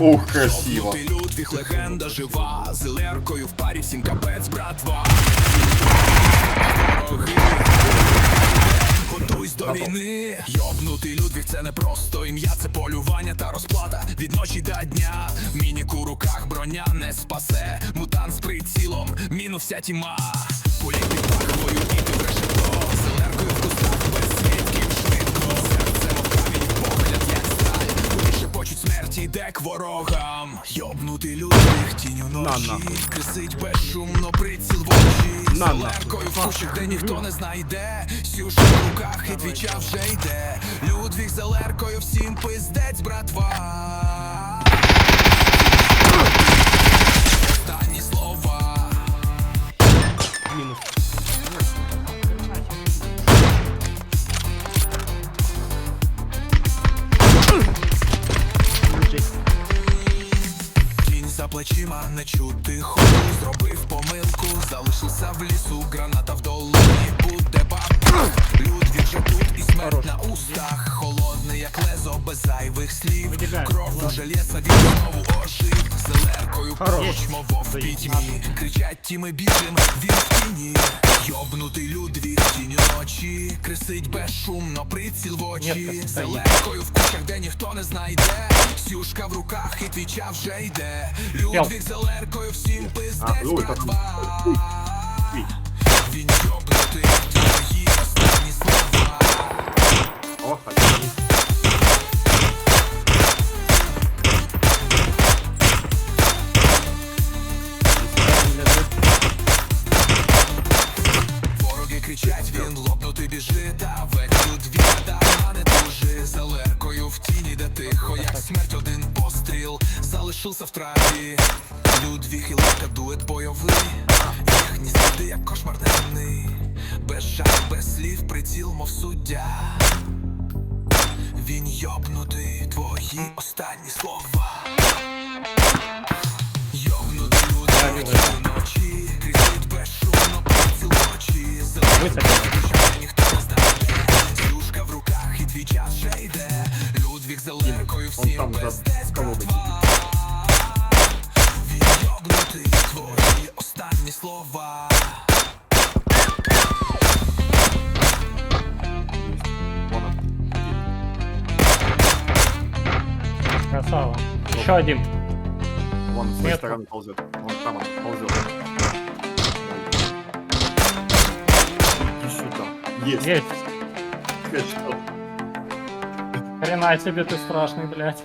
Ух, красиво. Людвіг, легенда жива, з Леркою в парі всім капець, братва. Готуйсь до війни, йобнутий Людвіг, це не просто ім'я, це полювання та розплата від ночі до дня. Мінік у руках броня не спасе, мутант з прицілом, міну вся тіма. Політик йде к ворогам. Йобнутий Людвіг, тінь у ночі, крисить безшумно приціл в очі. Леркою в кущах, де ніхто не знайде, Сюша в руках і твіча вже йде. Людвіг за Леркою, всім пиздець, братва. Останні слова. Мінус. Плечима не чути ходу Зробив помилку, залишився в лісу. Граната в долоні, буде бабах Людві вже тут і смерть на устах. Холодний, як лезо, без зайвих слів. Кров уже железа, він знову ожив. Зелеркою Хорош. поруч, мов в пітьмі. Кричать тіми біжим, він Крисить безшумно, приціл в очі. Ні, в кучах, де ніхто не знайде. Сюшка в руках і твіча вже йде. Людвіг зелеркою всім пиздець, братва Він йобнутий, тихо, як смерть один постріл Залишився в траві. Людвіг і легка дует бойовий. Їхні сліди, як кошмар неземний Без жаль, без слів, приціл, мов суддя. Він йобнутий, твої останні слова. Йобнутий Людвіг вночі Кричить безшумно, приціл в очі Висадили. Людвіг за леркою Он всім там за пиздець, колодою. братва Він йобнутий, твої останні слова Вон Красава. Еще один. он. Вон с той Метку. стороны ползет. Вон там он ползет. Иди сюда. Есть. Есть. Хэдшот. Хрена себе ты страшный, блядь.